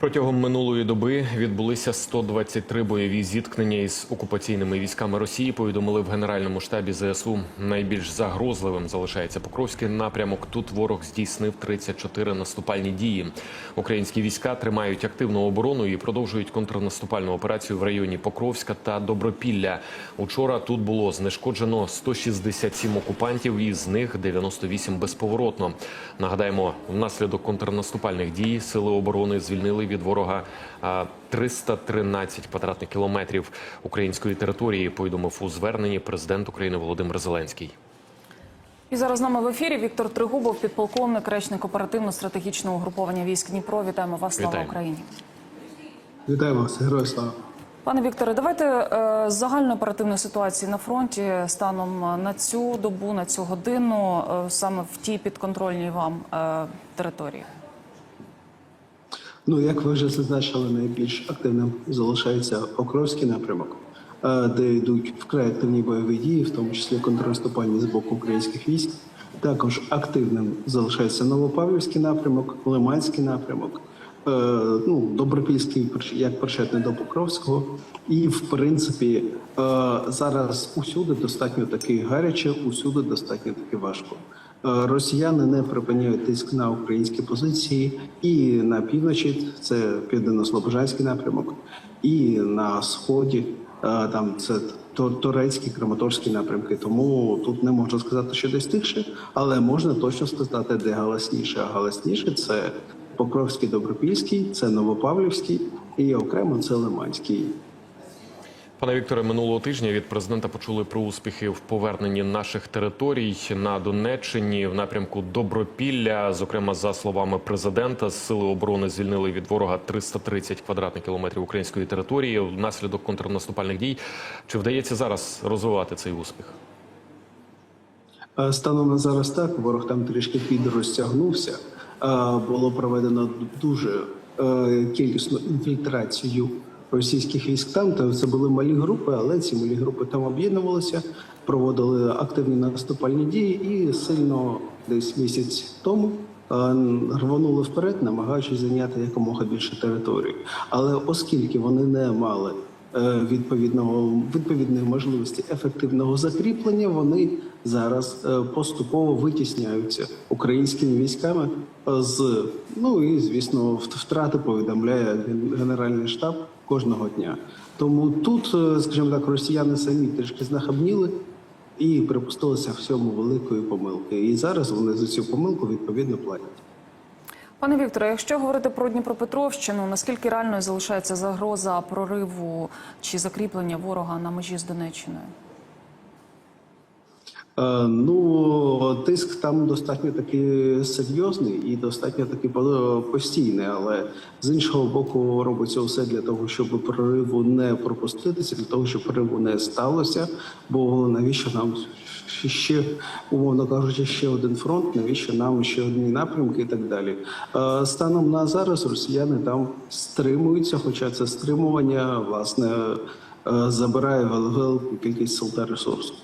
Протягом минулої доби відбулися 123 бойові зіткнення із окупаційними військами Росії. Повідомили в генеральному штабі ЗСУ. Найбільш загрозливим залишається Покровський напрямок. Тут ворог здійснив 34 наступальні дії. Українські війська тримають активну оборону і продовжують контрнаступальну операцію в районі Покровська та Добропілля. Учора тут було знешкоджено 167 окупантів, і з них 98 безповоротно. Нагадаємо, внаслідок контрнаступальних дій сили оборони звільнили від ворога а, 313 квадратних кілометрів української території. Повідомив у зверненні президент України Володимир Зеленський. І зараз з нами в ефірі Віктор Тригубов, підполковник, речник оперативно-стратегічного угруповання військ Дніпро. Вітаємо вас. Слава Вітаємо. Україні. Вітаю вас, герой слава. Пане Вікторе, давайте е, з загальної оперативної ситуації на фронті станом на цю добу, на цю годину, е, саме в тій підконтрольній вам е, території. Ну, як ви вже зазначили, найбільш активним залишається Покровський напрямок, е, де йдуть вкрай активні бойові дії, в тому числі контрнаступальні з боку українських військ. Також активним залишається Новопавлівський напрямок, Лиманський напрямок, е, ну, Добропільський, як причетний до Покровського. І, в принципі, е, зараз усюди достатньо таки гаряче, усюди достатньо таки важко. Е, Росіяни не припиняють тиск на українські позиції і на півночі, це південно-слобожанський напрямок, і на сході, е, там це турецькі, краматорські напрямки. Тому тут не можна сказати, що десь тихше, але можна точно сказати, де галасніше. А галасніше це Покровський, Добропільський, це Новопавлівський і окремо це Лиманський. Пане Вікторе, минулого тижня від президента почули про успіхи в поверненні наших територій на Донеччині в напрямку Добропілля. Зокрема, за словами президента, сили оборони звільнили від ворога 330 квадратних кілометрів української території внаслідок контрнаступальних дій. Чи вдається зараз розвивати цей успіх? Е, Станом на зараз так, ворог там трішки підрозтягнувся. Е, Було проведено дуже е, кількісну інфільтрацію російських військ там. Та це були малі групи, але ці малі групи там об'єднувалися, проводили активні наступальні дії і сильно десь місяць тому. е, Рванули вперед, намагаючись зайняти якомога більше території. Але оскільки вони не мали е, відповідного відповідної можливості ефективного закріплення, вони зараз е, поступово витісняються українськими військами з ну і звісно вт- втрати повідомляє ген- генеральний штаб кожного дня. Тому тут, е, скажімо так, росіяни самі трішки знахабніли і припустилися всьому великої помилки. І зараз вони за цю помилку відповідно платять. Пане Вікторе, якщо говорити про Дніпропетровщину, наскільки реальною залишається загроза прориву чи закріплення ворога на межі з Донеччиною? Е, Ну, тиск там достатньо таки серйозний і достатньо таки по- постійний, але з іншого боку робиться все для того, щоб прориву не пропуститися, для того, щоб прориву не сталося. Бо навіщо нам ще, умовно кажучи, ще один фронт, навіщо нам ще одні напрямки і так далі. Е, Станом на зараз росіяни там стримуються, хоча це стримування власне е, забирає вел- велику кількість сил та ресурсів.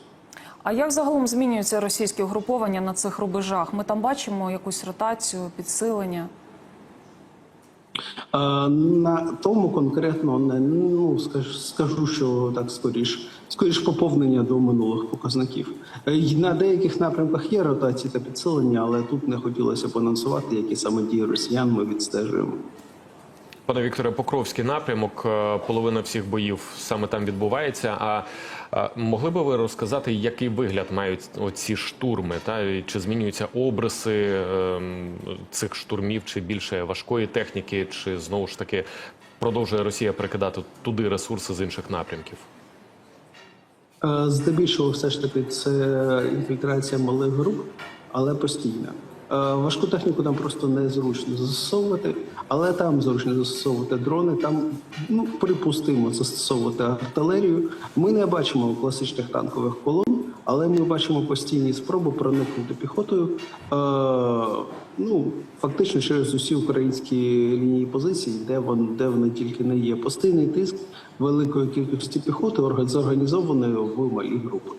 А як загалом змінюються російські угруповання на цих рубежах? Ми там бачимо якусь ротацію, підсилення. Е, На тому конкретно ну скажу, що так скоріш, скоріш поповнення до минулих показників. Е, На деяких напрямках є ротації та підсилення, але тут не хотілося б анонсувати, які саме дії росіян ми відстежуємо. Пане Вікторе, Покровський напрямок, е, половина всіх боїв саме там відбувається. А е, могли би ви розказати, який вигляд мають оці штурми? Та чи змінюються обриси ем, цих штурмів, чи більше важкої техніки, чи знову ж таки продовжує Росія перекидати туди ресурси з інших напрямків? Е, Здебільшого, все ж таки, це інфільтрація малих груп, але постійна. Е, Важку техніку там просто незручно застосовувати, але там зручно застосовувати дрони. Там ну припустимо застосовувати артилерію. Ми не бачимо класичних танкових колон, але ми бачимо постійні спроби проникнути піхотою. Е, ну фактично через усі українські лінії позицій, де вони, де вони тільки не є. Постійний тиск великої кількості піхоти орга- зорганізованої в малі групи.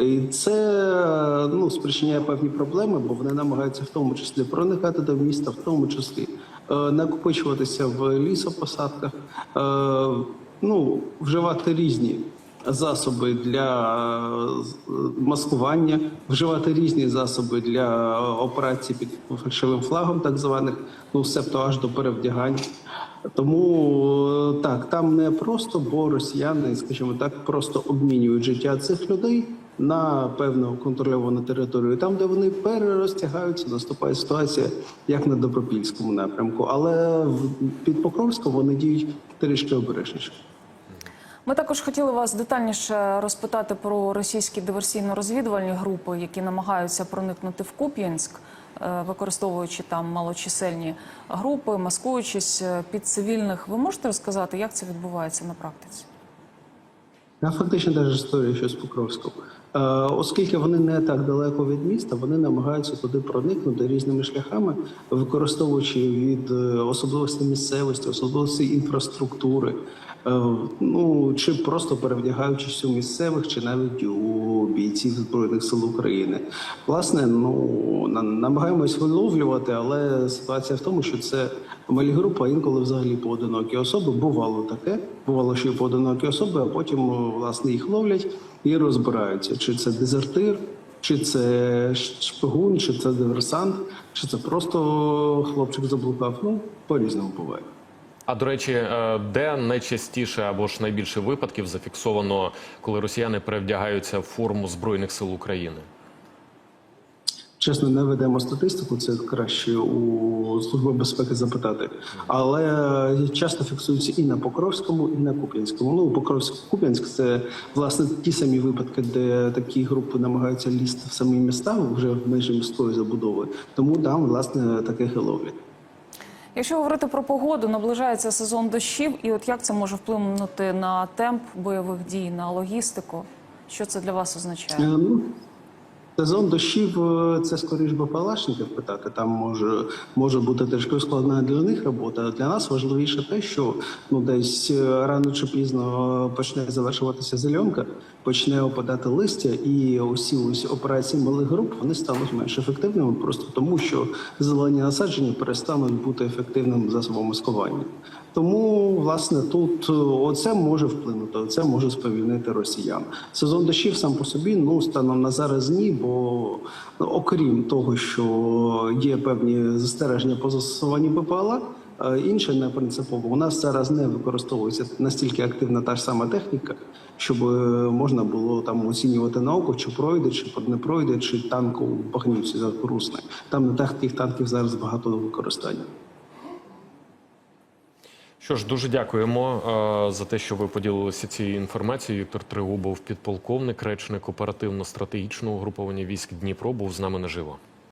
І це ну, спричиняє певні проблеми, бо вони намагаються в тому числі проникати до міста, в тому числі е, накопичуватися в лісопосадках, е, ну, вживати різні засоби для е, маскування, вживати різні засоби для операцій під фальшивим флагом, так званих, ну себто аж до перевдягань. Тому е, так, там не просто, бо росіяни, скажімо так, просто обмінюють життя цих людей на певну контрольовану територію. Там, де вони перерозтягаються, наступає ситуація, як на Добропільському напрямку. Але під Покровськом вони діють трішки обережніше. Ми також хотіли вас детальніше розпитати про російські диверсійно-розвідувальні групи, які намагаються проникнути в Куп'янськ, е, використовуючи там малочисельні групи, маскуючись е, під цивільних. Ви можете розказати, як це відбувається на практиці? А фактично теж історія, що з Покровськом. Е, оскільки вони не так далеко від міста, вони намагаються туди проникнути різними шляхами, використовуючи від е, особливостей місцевості, особливостей інфраструктури, е, ну чи просто перевдягаючись у місцевих, чи навіть у бійців збройних сил України. Власне, ну на- намагаємось виловлювати, але ситуація в тому, що це малі групи, а інколи взагалі поодинокі особи. Бувало таке, бувало, що і поодинокі особи, а потім власне їх ловлять і розбираються, чи це дезертир, чи це шпигун, чи це диверсант, чи це просто хлопчик заблукав. Ну по різному буває. А до речі, е, де найчастіше або ж найбільше випадків зафіксовано, коли росіяни перевдягаються в форму збройних сил України? Чесно, не ведемо статистику, це краще у служби безпеки запитати. Але часто фіксуються і на Покровському, і на Куп'янському. Ну, Покровськ Куп'янськ це власне ті самі випадки, де такі групи намагаються лізти в самі міста вже в межі міської забудови. Тому там власне таких і ловлять. Якщо говорити про погоду, наближається сезон дощів, і от як це може вплинути на темп бойових дій, на логістику? Що це для вас означає? Сезон дощів е, це скоріш би палашників питати. Там може, може бути трішки складна для них робота. Для нас важливіше те, що ну десь е, рано чи пізно почне завершуватися зеленка, почне опадати листя, і усі ось операції малих груп вони стануть менш ефективними, просто тому що зелені насадження перестануть бути ефективним засобом маскування. Тому власне тут е, оце може вплинути, оце може сповільнити росіян. Сезон дощів сам по собі ну станом на зараз ні, бо ну, окрім того, що є певні застереження по застосуванні БПЛА, е, інше не принципово. У нас зараз не використовується настільки активна та ж сама техніка, щоб е, можна було там оцінювати на око, чи пройде, чи не пройде, чи танк у Бахнівці зарусне. Там не таких танків зараз багато використання. Що ж, дуже дякуємо е, за те, що ви поділилися цією інформацією. Віктор Тригубов, підполковник, речник оперативно-стратегічного угруповання військ Дніпро, був з нами наживо.